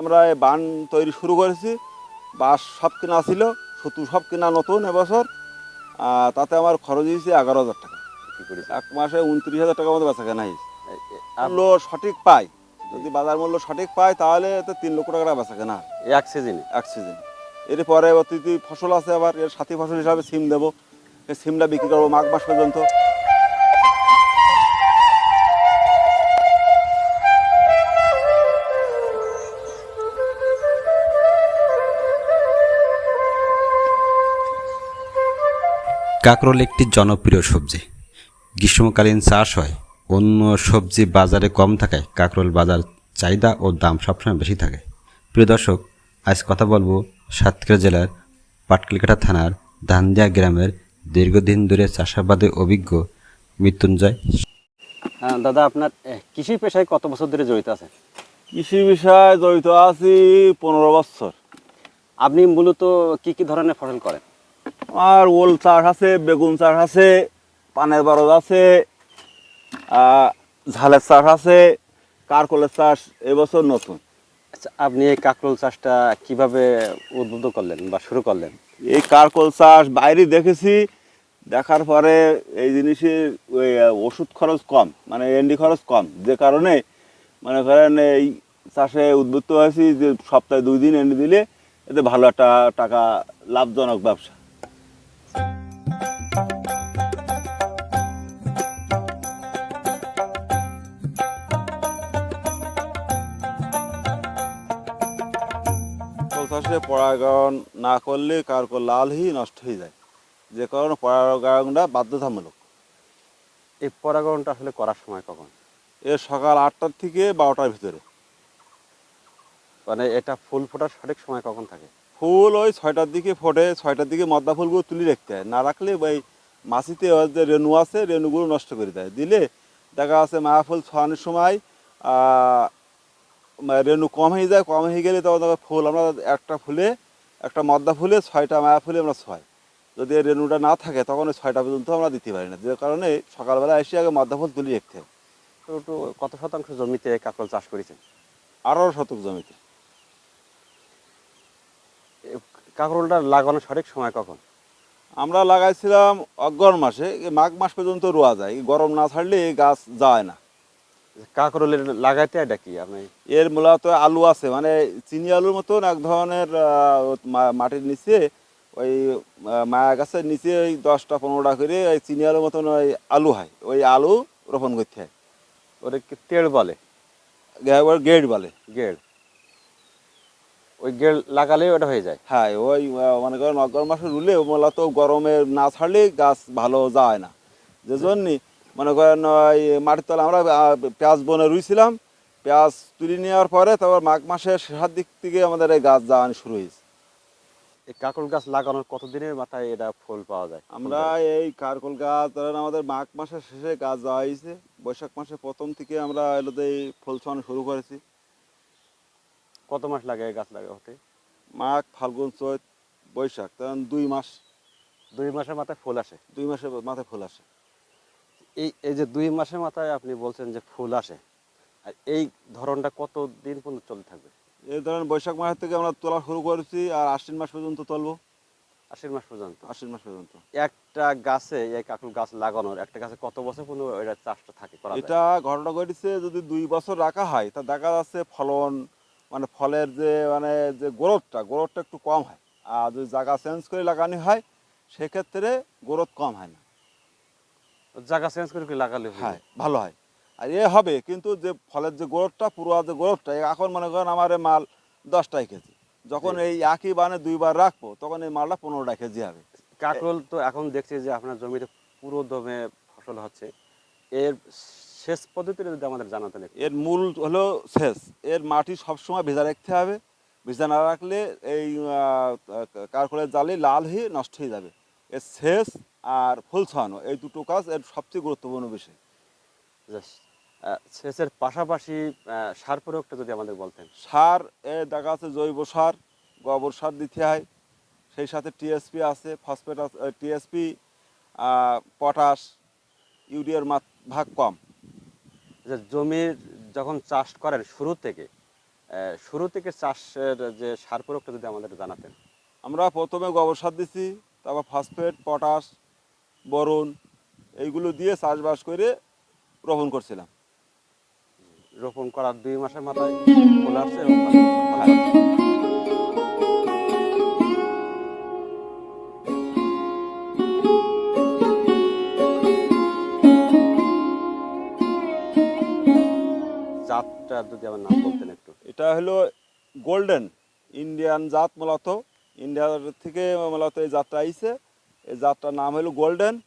আমরা এই বান তৈরি শুরু করেছি। বাঁশ সব কেনা ছিল সুতু সব কেনা নতুন এবছর। তাতে আমার খরচ হয়েছে এগারো হাজার টাকা। এক মাসে উনত্রিশ হাজার টাকার মতো বেচা কেনা হয়েছে। মূল্য সঠিক পাই। যদি বাজার মূল্য সঠিক পাই তাহলে এতে তিন লক্ষ টাকা বেচা কেনা এক সিজনে এক সিজন এর পরে অতিথি ফসল আছে আবার এর সাথী ফসল হিসাবে সিম দেবো। এই সিমটা বিক্রি করব মাঘ মাস পর্যন্ত। কাঁকরোল একটি জনপ্রিয় সবজি। গ্রীষ্মকালীন চাষ হয়। অন্য সবজি বাজারে কম থাকায় কাঁকরোল বাজার চাহিদা ও দাম সবসময় বেশি থাকে। প্রিয় দর্শক আজ কথা বলব সাতক্ষীরা জেলার পাটকেলকাটা থানার ধানদিয়া গ্রামের দীর্ঘদিন ধরে চাষাবাদে অভিজ্ঞ মৃত্যুঞ্জয়। হ্যাঁ দাদা আপনার কৃষি পেশায় কত বছর ধরে জড়িত আছেন? কৃষি পেশায় জড়িত আছি পনেরো বছর। আপনি মূলত কি কি ধরনের ফসল করেন? আর ওল চাষ আছে বেগুন চাষ আছে পানের বরজ আছে ঝালের চাষ আছে কারকলের চাষ এবছর নতুন। আচ্ছা আপনি এই কাকরোল চাষটা কীভাবে উদ্বুদ্ধ করলেন বা শুরু করলেন? এই কারকল চাষ বাইরে দেখেছি দেখার পরে এই জিনিসের ওই ওষুধ খরচ কম মানে এন্ডি খরচ কম যে কারণে মনে করেন এই চাষে উদ্বুদ্ধ হয়েছি যে সপ্তাহে দুই দিন এনে দিলে এতে ভালো একটা টাকা লাভজনক ব্যবসা। চাষে পরাগায়ন না করলে কারকল লালহি নষ্ট হয়ে যায়। যে কারণে পরাগায়নটা বাধ্যতামূলক। এই পরাগণটা আসলে করার সময় কখন? এর সকাল আটটার থেকে বারোটার ভিতরে। মানে এটা ফুল ফোটার সঠিক সময় কখন থাকে? ফুল ওই ছয়টার দিকে ফোটে ছয়টার দিকে মদ্দা ফুলগুলো তুলে রাখতে হয়। না রাখলে ওই মাছিতে ওর যে রেণু আছে রেণুগুলো নষ্ট করে দেয়। দিলে দেখা যাচ্ছে মায়া ফুল ছড়ানোর সময় রেণু কম হয়ে যায় কম হয়ে গেলে তখন ফুল আমরা একটা ফুলে একটা মদ্দা ফুলে ছয়টা মায়া ফুলে আমরা ছয়। যদি রেণুটা না থাকে তখন ওই ছয়টা পর্যন্ত আমরা দিতে পারি না। যে কারণে সকালবেলা এসে আগে মদ্দা ফুল তুলে রাখতে হয় তো একটু কত শতাংশ জমিতে কাকরোল চাষ করেছেন? আঠারো শতক জমিতে। কাকরোলটা লাগানোর সঠিক সময় কখন? আমরা লাগাইছিলাম অগ্রহণ মাসে মাঘ মাস পর্যন্ত রোয়া যায়। গরম না ছাড়লে গাছ যায় না। কাকরোলের লাগাইতে এটা কি? আপনি এর মূলত আলু আছে মানে চিনি আলুর মতন এক ধরনের মাটির নিচে ওই মায়া গাছের নিচে ওই দশটা পনেরোটা করে ওই চিনি আলুর মতন ওই আলু হয় ওই আলু রোপণ করতে হয়। ওটা কি তেড় বলে? গেট বলে। গেড়। ওই গেড় লাগালে ওটা হয়ে যায়? হ্যাঁ ওই মনে করেন অগ্রহণ মাসে রুলে মূলত গরমে না ছাড়লে গাছ ভালো যায় না। যে জন্যে মনে করেন ওই মাটির তলে আমরা পেঁয়াজ বনে রুইছিলাম। পেঁয়াজ তুলে নেওয়ার পরে তারপর মাঘ মাসের শেষার দিক থেকে আমাদের এই গাছ যাওয়ানো শুরু হয়েছে। এই কাকরোল গাছ লাগানোর কতদিনের মাথায় এটা ফুল পাওয়া যায়? আমরা এই কারকল গাছ ধরেন আমাদের মাঘ মাসের শেষে গাছ যাওয়া হয়েছে। বৈশাখ মাসের প্রথম থেকে আমরা এলোতে এই ফুল ছড়ানো শুরু করেছি। কত মাস লাগে এই গাছ লাগা হতে মাঘ ফাল্গুন চৈত বৈশাখ তখন দুই মাস। দুই মাসের মাথায় ফুল আসে? দুই মাসের মাথায় ফুল আসে। এই এই যে দুই মাসের মাথায় আপনি বলছেন যে ফুল আসে আর এই ধরনটা কত দিন পর্যন্ত চলতে থাকবে? এই ধরেন বৈশাখ মাস থেকে আমরা তোলা শুরু করেছি আর আশ্বিন মাস পর্যন্ত তুলবো। আশ্বিন মাস পর্যন্ত? আশ্বিন মাস পর্যন্ত। একটা গাছে এই কাকুল গাছ লাগানোর একটা গাছে কত বছর পর্যন্ত এটা চাষটা থাকে করা? এটা ঘটনা ঘটেছে যদি দুই বছর রাখা হয় তা দেখা যাচ্ছে ফলন মানে ফলের যে মানে যে গ্রোথটা গ্রোথটা একটু কম হয়। আর যদি জায়গা চেঞ্জ করে লাগানো হয় সেক্ষেত্রে গ্রোথ কম হয় না। জায়গা চেঞ্জ করে লাগালে হয় ভালো হয়। আর এ হবে কিন্তু যে ফলের যে গ্রোথটা পুরো যে গ্রোথটা এখন মনে করেন আমার মাল দশটাই কেজি। যখন এই একই বানে দুইবার রাখব তখন এই মালটা পনেরোটা কেজি হবে। কাকরোল তো এখন দেখছি যে আপনার জমিতে পুরো দমে ফসল হচ্ছে। এর শেষ পদ্ধতিটা যদি আমাদের জানাতে। এর মূল হলো শেষ এর মাটি সবসময় ভেজা রাখতে হবে। ভেজা না রাখলে এই কারকলের জালে লাল হয়ে নষ্ট হয়ে যাবে। এর শেষ আর ফুল ছড়ানো এই দুটো কাজ এর সবচেয়ে গুরুত্বপূর্ণ বিষয়। সেচের পাশাপাশি সার প্রয়োগটা যদি আমাদের বলতেন। সার এ দেখা যাচ্ছে জৈব সার গোবর সার দিতে হয়। সেই সাথে টিএসপি আছে ফসফেট টিএসপি পটাশ ইউরিয়ার মাত ভাগ কম। যে জমির যখন চাষ করেন শুরু থেকে শুরু থেকে চাষের যে সার প্রয়োগটা যদি আমাদের জানাতেন। আমরা প্রথমে গোবর সার দিছি তারপর ফসফেট পটাশ বরণ এইগুলো দিয়ে চাষবাস করে রোপণ করছিলাম। রোপণ করার দুই মাসের মাথায় ফুল আসছে। জাতটা যদি আমার নাম বলতেন একটু। এটা হলো গোল্ডেন ইন্ডিয়ান জাত মূলত। ইন্ডিয়ার থেকে মূলত এই জাতটা আইছে। এই জাতটার নাম হলো গোল্ডেন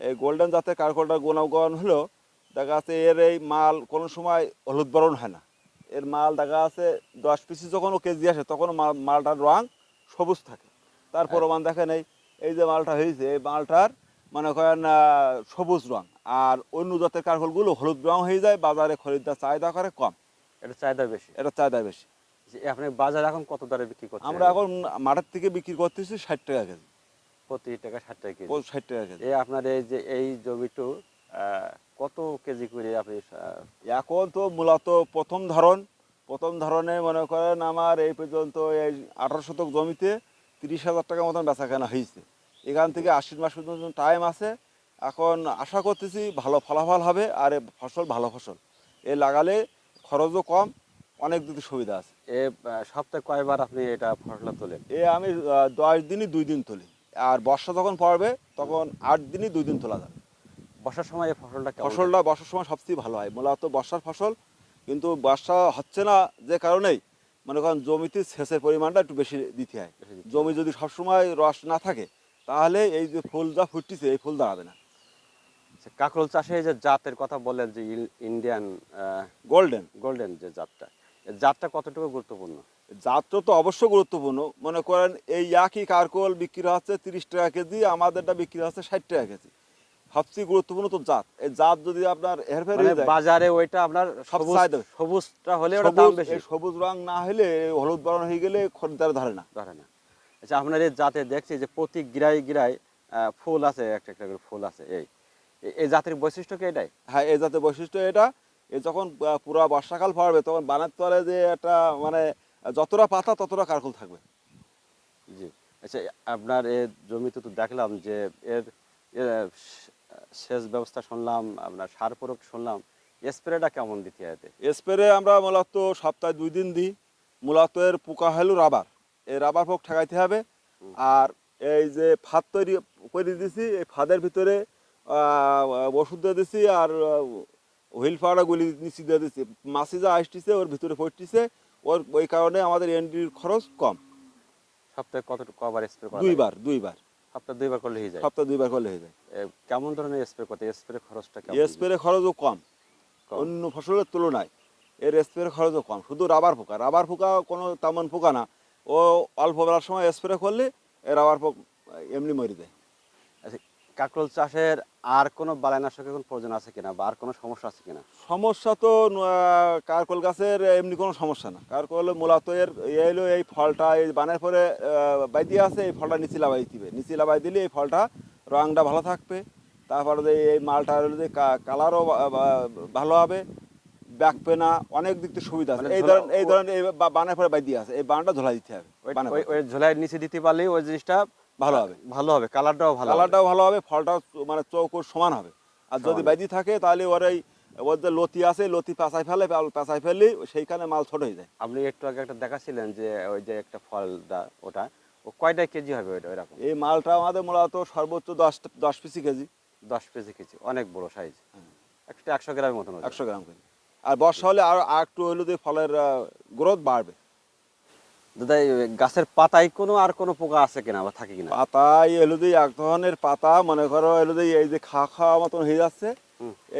এই গোল্ডেন জাতের কারকলটার গুণগণ হলো দেখা যাচ্ছে এর এই মাল কোনো সময় হলুদ বরণ হয় না। এর মাল দেখা যাচ্ছে দশ পিসি যখন ও কেজি আসে তখন মাল- মালটার রং সবুজ থাকে। তার প্রমাণ দেখেন এই এই যে মালটা হয়েছে এই মালটার মনে করেন সবুজ রং। আর অন্য জাতের কারকলগুলো হলুদ রং হয়ে যায় বাজারে খরিদ্দার চাহিদা করে কম। এটা চাহিদা বেশি। এটা চাহিদা বেশি। আপনি বাজারে এখন কত দরে বিক্রি করছেন? আমরা এখন মাঠের থেকে বিক্রি করতেছি ষাট টাকা কেজি। প্রতি টাকা ষাট টাকা কেজি। ষাট টাকা কেজি। এই আপনার এই যে এই জমিটু কত কেজি করে আপনি এখন তো মূলত প্রথম ধরন প্রথম ধরনে মনে করেন আমার এই পর্যন্ত এই আঠারো শতক জমিতে তিরিশ হাজার টাকা মতন বেচা কেনা হয়েছে। এখান থেকে আশি মাস পর্যন্ত টাইম আছে। এখন আশা করতেছি ভালো ফলাফল হবে আর ফসল ভালো ফসল। এ লাগালে খরচও কম অনেক দিকে সুবিধা আছে। এ সপ্তাহে কয়বার আপনি এটা ফসলা তোলেন? এ আমি দশ দিনই দুই দিন তুলি। আর বর্ষা যখন পড়বে তখন আট দিনই দুই দিন তোলা যাবে বর্ষার সময় এই ফসলটা ফসলটা বর্ষার সময় সবচেয়ে ভালো হয়। মূলত বর্ষার ফসল কিন্তু বর্ষা হচ্ছে না যে কারণেই মনে করেন জমিতে সেচের পরিমাণটা একটু বেশি দিতে হয়। জমি যদি সবসময় রস না থাকে তাহলে এই যে ফুল যা ফুটতেছে এই ফুল দাঁড়াবে না। আচ্ছা, কাঁকরোল চাষে যে জাতের কথা বললেন যে ইন্ডিয়ান গোল্ডেন। গোল্ডেন যে জাতটা জাতটা কতটুকু গুরুত্বপূর্ণ? জাতটা তো অবশ্য গুরুত্বপূর্ণ। মনে করেন এই একই কারকোল বিক্রি হচ্ছে তিরিশ টাকা কেজি আমাদেরটা বিক্রি হচ্ছে ষাট টাকা কেজি। সবচেয়ে গুরুত্বপূর্ণ তো জাত। এই জাত যদি আপনার হেরফের মানে হয়ে যায় বাজারে ওইটা আপনার সবুজ সবুজটা হলে ওটা দাম সবুজ বেশি। সবুজ রং না হলে হলুদ বরণ হয়ে গেলে খরিদ্দার ধরে না। ধরে না। আচ্ছা আপনার এই জাতে দেখছি যে প্রতি গিরাই গিরাই আহ, ফুল আছে একটা একটা করে ফুল আছে এই। এই জাতের বৈশিষ্ট্য কি এটাই? হ্যাঁ এই জাতের বৈশিষ্ট্য এটা। যখন পুরা বর্ষাকাল পড়বে তখন বানের তলে যে একটা মানে যতটা পাতা ততটা কারকুল থাকবে। জি। আচ্ছা আপনার এ জমিতে তো দেখলাম যে এর সেচ ব্যবস্থা শুনলাম আপনার সার প্রয়োগ শুনলাম। স্প্রেটা কেমন দিতে হয় এতে? স্প্রে আমরা মূলত সপ্তাহে দুই দিন দিই। মূলত এর পোকা হলো রাবার। এই রাবার পোক ঠেকাইতে হবে। আর এই যে ফাঁদ তৈরি করে দিছি এই ফাঁদের ভিতরে ওষুধ দিয়ে দিছি আর হুইল পাউডার গুলি নিচে দিয়ে দিছি। মাছি যা আসতেছে ওর ভিতরে পড়তেছে ওর ওই কারণে আমাদের এন্ট্রির খরচ কম। সপ্তাহে কতটুকু কবার স্প্রে করা দুইবার দুইবার। সপ্তাহে দুইবার করলে হয়ে যায়? সপ্তাহে দুইবার করলে হয়ে যায়। কেমন ধরনের স্প্রে করতে স্প্রে খরচটা কেমন স্প্রে খরচও কম। অন্য ফসলের তুলনায় এর স্প্রে খরচও কম। শুধু রাবার পোকা। রাবার পোকা কোনো তেমন পোকা না। ও অল্প বেলার সময় স্প্রে করলে এই রাবার পোক এমনি মরে যায়। কাঁকরোল চাষের আর কোনো বালাইনাশকের কোনো প্রয়োজন আছে কিনা বা আর কোনো সমস্যা আছে কিনা? সমস্যা তো কারকল গাছের এমনি কোনো সমস্যা না। কারকল মূলত এর এই হলো এই ফলটা এই বানের পরে বাই দিয়ে আছে এই ফলটা নিচে লাগাই দিবে। নিচে লাগাই দিলে এই ফলটা রংটা ভালো থাকবে। তারপরে যে এই মালটা হলো যে কালারও ভালো হবে ব্যাকপে না অনেক দিক থেকে সুবিধা আছে। মানে এই ধরনের এই ধরনের এই বানের পরে বাই দিয়ে আছে এই বানটা ধোলা দিতে হবে ঝোলাইয়ের নিচে দিতে পারলেই ওই জিনিসটা ভালো হবে ভালো হবে কালারটাও ভালো কালারটাও ভালো হবে ফলটাও মানে চৌকোর সমান হবে। আর যদি। বাইদি থাকে তাহলে ওর এই ওর যে লতি আছে লতি পেঁচাই ফেলে পেঁচাই ফেললে সেইখানে মাল ছোট হয়ে যায়। আপনি একটু আগে একটা দেখাছিলেন যে ওই যে একটা ফলটা ওটা ও কয়টা কেজি হবে ওইটা ওইরকম? এই মালটা আমাদের মূলত সর্বোচ্চ দশ দশ পিসি কেজি। দশ পিসি কেজি অনেক বড় সাইজ হ্যাঁ। একটা একশো গ্রামের মতন একশো গ্রাম কেজি। আর বর্ষা হলে আর আর একটু হলে যে ফলের গ্রোথ বাড়বে। দাদা গাছের পাতায় কোনো আর কোনো পোকা আছে কিনা বা থাকে কিনা? পাতায় এলুদি এক ধরনের পাতা মনে করো এলুদি এই যে খাওয়া খাওয়া মতন হয়ে যাচ্ছে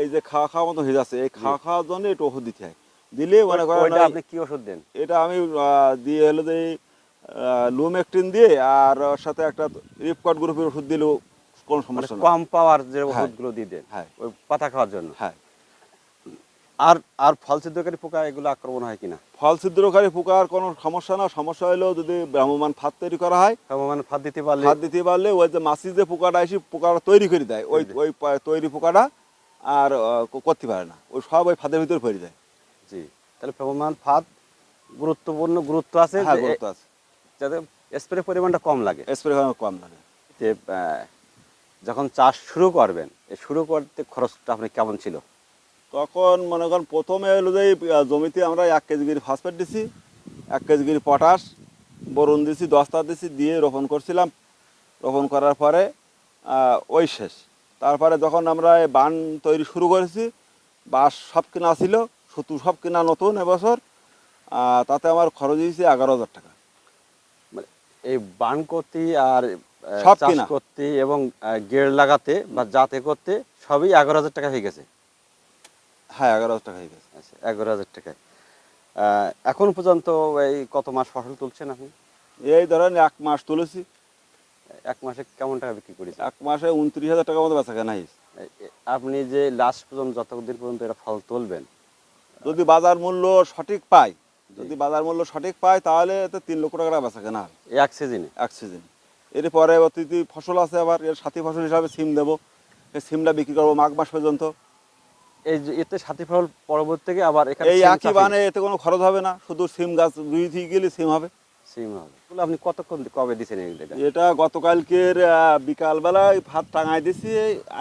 এই যে খাওয়া খাওয়া মতন হয়ে যাচ্ছে এই খাওয়া খাওয়ার জন্য একটু ওষুধ দিতে হয়। দিলে মনে করো আপনি কি ওষুধ দেন? এটা আমি দিয়ে যে লুমেকটিন দিয়ে আর সাথে একটা রিপকট গ্রুপের ওষুধ দিলেও কোনো মানে সমস্যা কম পাওয়ার যে হ্যাঁ। ওষুধগুলো দিয়ে দেন হ্যাঁ। ওই পাতা খাওয়ার জন্য? হ্যাঁ। আর আর ফল সিদ্ধকারী পোকা এগুলো আক্রমণ হয় কিনা? ফল ছিদ্রকারী পোকার কোনো সমস্যা না। সমস্যা হলেও যদি ভ্রাম্যমান ফাঁদ তৈরি করা হয় মানে ফাঁদ দিতে পারলে ফাঁদ দিতে পারলে ওই যে মাছি যে পোকাটা এসে পোকাটা তৈরি করে দেয় ওই ওই তৈরি পোকাটা আর করতে পারে না। ওই সব ওই ফাঁদের ভিতরে পড়ে যায়। জি। তাহলে ভ্রমণ ফাঁদ গুরুত্বপূর্ণ গুরুত্ব আছে হ্যাঁ গুরুত্ব আছে। যাতে স্প্রে পরিমাণটা কম লাগে। স্প্রে কম লাগে। যে যখন চাষ শুরু করবেন শুরু করতে খরচটা আপনি কেমন ছিল? তখন মনে করেন প্রথমে হলো যে জমিতে আমরা এক কেজি করে ফসফেট দিছি এক কেজি করে পটাশ বরুণ দিছি দস্তা দিছি দিয়ে রোপণ করছিলাম। রোপণ করার পরে ওই শেষ। তারপরে যখন আমরা এই বান তৈরি শুরু করেছি বাঁশ সব কেনা ছিল সুতু সব কেনা নতুন এবছর তাতে আমার খরচ হয়েছে এগারো হাজার টাকা। মানে এই বান করতে আর সব। করতে এবং গেড় লাগাতে বা জাতে করতে সবই এগারো হাজার টাকা হয়ে গেছে। হ্যাঁ এগারো হাজার টাকা গেছে আচ্ছা এগারো হাজার টাকায়। এখন পর্যন্ত এই কত মাস ফসল তুলছেন আপনি? এই ধরেন এক মাস তুলেছি। এক মাসে কেমন টাকা বিক্রি করেছেন? এক মাসে উনত্রিশ হাজার টাকার মতো বেচা কেনা আপনি যে লাস্ট পর্যন্ত যতদিন পর্যন্ত এটা ফল তুলবেন যদি বাজার মূল্য সঠিক পাই যদি বাজার মূল্য সঠিক পাই তাহলে তো তিন লক্ষ টাকা বেচা কেনা হবে এক সিজনে এক সিজন এর পরে অতিথি ফসল আছে আবার এর সাথী ফসল হিসাবে সিম দেবো। সিমটা বিক্রি করব মাঘ মাস পর্যন্ত। এই এতে সাথী ফল পরবর্তী থেকে আবার এখানে এই একই বানে এতে কোনো খরচ হবে না শুধু সিম গাছ দুই থেকে গেলে সিম হবে। সিম হবে। আপনি কতক্ষণ কবে দিচ্ছেন এইটা এটা গতকালকের বিকালবেলায় ভাত টাঙাই দিছি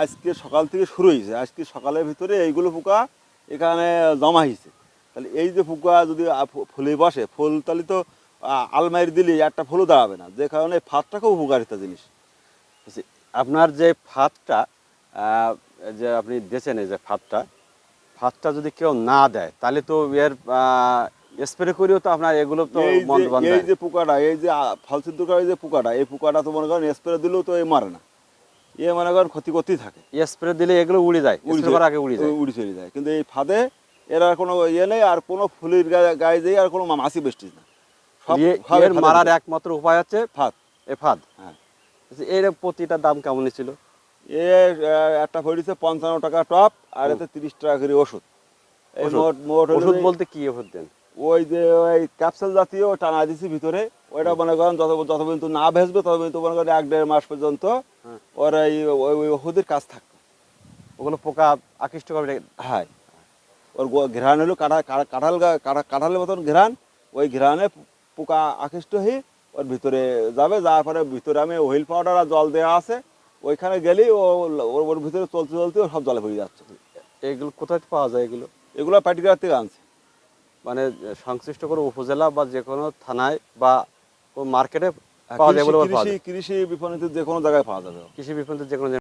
আজকে সকাল থেকে শুরু হয়েছে। আজকে সকালের ভিতরে এইগুলো পোকা এখানে জমা হয়েছে। তাহলে এই যে পোকা যদি ফুলে বসে ফুল তাহলে তো আলমারি দিলে একটা ফুলও দাঁড়াবে না। যে কারণে ফাতটা খুব উপকারিতা জিনিস। আচ্ছা, আপনার যে আহ, যে আপনি দিয়েছেন এই যে ফাতটা ফাতটা যদি কেউ না দেয় তাহলে তো এর স্প্রে করেও তো আপনার এগুলো তো বন্ধ বন্ধ এই যে পোকাটা এই যে আ, ফল এই যে পোকাটা এই পোকাটা তো মনে করেন স্প্রে দিলেও তো এ মারে না। এ মনে করেন ক্ষতি করতেই থাকে। স্প্রে দিলে এগুলো উড়ে যায় উড়ে আগে উড়ে যায়। উড়ে চলে যায়। কিন্তু এই ফাঁদে এর আর কোনো ইয়ে নেই আর কোনো ফুলের গায়ে গায়ে দিয়ে আর কোনো মাছি বেষ্টি না। এর মারার একমাত্র উপায় হচ্ছে ফাঁদ এ ফাঁদ হ্যাঁ। এর প্রতিটা দাম কেমন ছিল এ একটা পড়েছে পঞ্চান্ন টাকা টপ আর এতে তিরিশ টাকা করে ওষুধ। এই? মোট মোট ওষুধ বলতে কি ওষুধ দেন? ওই যে ওই ক্যাপসুল জাতীয় টানা দিছি ভিতরে। ওইটা মনে করেন যত যত পর্যন্ত না ভেসবে তত পর্যন্ত মনে করেন এক দেড় মাস পর্যন্ত হ্যাঁ। ওর এই ওই ওই ওষুধের কাজ থাকবে। ওগুলো পোকা আকৃষ্ট করবে হ্যাঁ। ওর ঘ্রাণ হলো কাঁঠা কাঁঠা- কাঁঠাল গা- কাঁঠালের মতন ঘ্রাণ। ওই ঘ্রাণে পোকা আকৃষ্ট হয়ে ওর ভিতরে যাবে। যাওয়ার পরে ভিতরে আমি হুইল পাউডার আর জল দেওয়া আছে। ওইখানে গেলেই ও ওর ভিতরে চলতে চলতে ও সব জলে পড়ে যাচ্ছে। এগুলো কোথায় পাওয়া যায় এগুলো? এগুলো পাটিকার থেকে আনছে। মানে সংশ্লিষ্ট কোনো উপজেলা বা যে কোনো থানায় বা মার্কেটে পাওয়া যায় কৃষি কৃষি বিপণিতে যে কোনো জায়গায় পাওয়া যাবে। কৃষি বিপণিতে যে কোনো